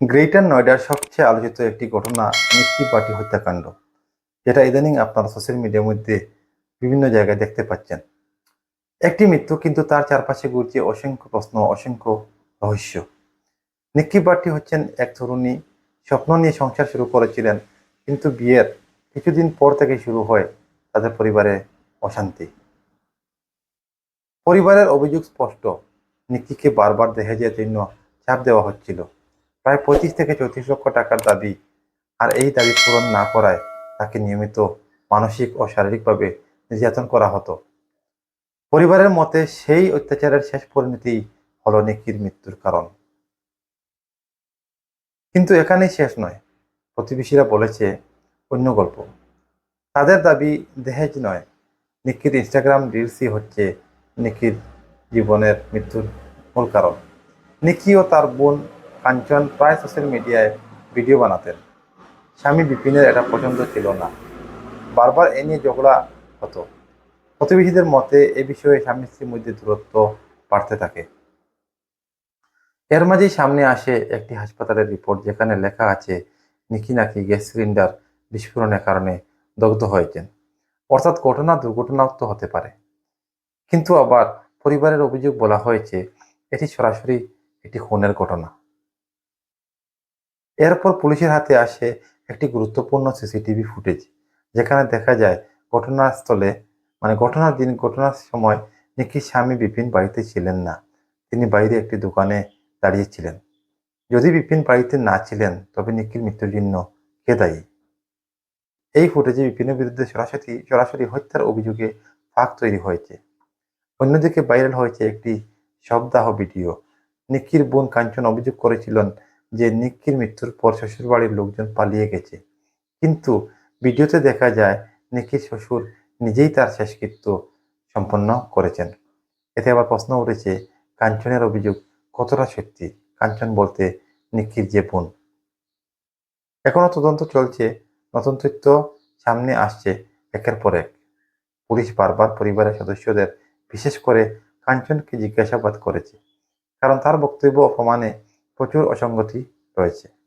Greater নয়ডার সবচেয়ে আলোচিত একটি ঘটনা, মিষ্টি পার্টি হত্যাকাণ্ড, যেটা ইদানিং আপনারা সোশ্যাল মিডিয়ার মধ্যে বিভিন্ন জায়গায় দেখতে পাচ্ছেন। একটি মৃত্যু, কিন্তু তার চারপাশে ঘুরছে অসংখ্য প্রশ্ন, অসংখ্য রহস্য। নিক্কি পার্টি হচ্ছেন এক তরুণী, স্বপ্ন নিয়ে সংসার শুরু করেছিলেন, কিন্তু বিয়ের কিছুদিন পর থেকে শুরু হয় তাদের পরিবারে অশান্তি। পরিবারের অভিযোগ স্পষ্ট নিক্কিকে বারবার দেহেজের জন্য চাপ দেওয়া হচ্ছিল। প্রায় পঁচিশ থেকে চৌত্রিশ লক্ষ টাকার দাবি। আর এই দাবি পূরণ না করায় তাকে নিয়মিত মানসিক ও শারীরিকভাবে নির্যাতন করা হতো। পরিবারের মতে সেই অত্যাচারের শেষ পরিণতি হল নিকির মৃত্যুর কারণ। কিন্তু এখানেই শেষ নয়। প্রতিবেশীরা বলেছে অন্য গল্প। তাদের দাবি দেহেজ নয়। নিকির ইনস্টাগ্রাম রিলসই হচ্ছে নিকির জীবনের মৃত্যুর মূল কারণ। নিকি ও তার বোন কাঞ্চন প্রায় সোশ্যাল মিডিয়ায় ভিডিও বানাতেন। স্বামী বিপিনের এটা পছন্দ ছিল না। বারবার এ নিয়ে ঝগড়া হতো। প্রতিবেশীদের মতে এ বিষয়ে স্বামী স্ত্রীর মধ্যে দূরত্ব বাড়তে থাকে। এর মাঝেই সামনে আসে একটি হাসপাতালের রিপোর্ট যেখানে লেখা আছে, নিকি নাকি গ্যাস সিলিন্ডার বিস্ফোরণের কারণে দগ্ধ হয়েছেন। অর্থাৎ ঘটনা দুর্ঘটনাও তো হতে পারে। কিন্তু আবার পরিবারের অভিযোগ বলা হয়েছে, এটি সরাসরি একটি খুনের ঘটনা। এরপর পুলিশের হাতে আসে একটি গুরুত্বপূর্ণ সিসিটিভি ফুটেজ, যেখানে দেখা যায় ঘটনাস্থলে মানে ঘটনার দিন, ঘটনার সময় নিকির স্বামী বিপিন বাড়িতে ছিলেন না। তিনি বাইরে একটি দোকানে দাঁড়িয়েছিলেন যদি বিপিন বাড়িতে না ছিলেন, তবে নিকির মৃত্যুর জন্য কে দায়ী? এই ফুটেজে বিপিনের বিরুদ্ধে সরাসরি সরাসরি হত্যার অভিযোগে ফাঁক তৈরি হয়েছে। অন্যদিকে ভাইরাল হয়েছে একটি শবদাহ ভিডিও। নিকির বোন কাঞ্চন অভিযোগ করেছিলেন যে নিক্কির মৃত্যুর পর শ্বশুরবাড়ির লোকজন পালিয়ে গেছে। কিন্তু ভিডিওতে দেখা যায় নিকির শ্বশুর নিজেই তার শেষকৃত্য সম্পন্ন করেছেন। এতে আবার প্রশ্ন উঠেছে, কাঞ্চনের অভিযোগ কতটা সত্যি? কাঞ্চন বলতে নিকির যে বোন। এখনও তদন্ত চলছে, নতুন তথ্য সামনে আসছে একের পর এক। পুলিশ বারবার পরিবারের সদস্যদের, বিশেষ করে কাঞ্চনকে জিজ্ঞাসাবাদ করেছে। কারণ তার বক্তব্য প্রমাণে প্রচুর অসঙ্গতি রয়েছে।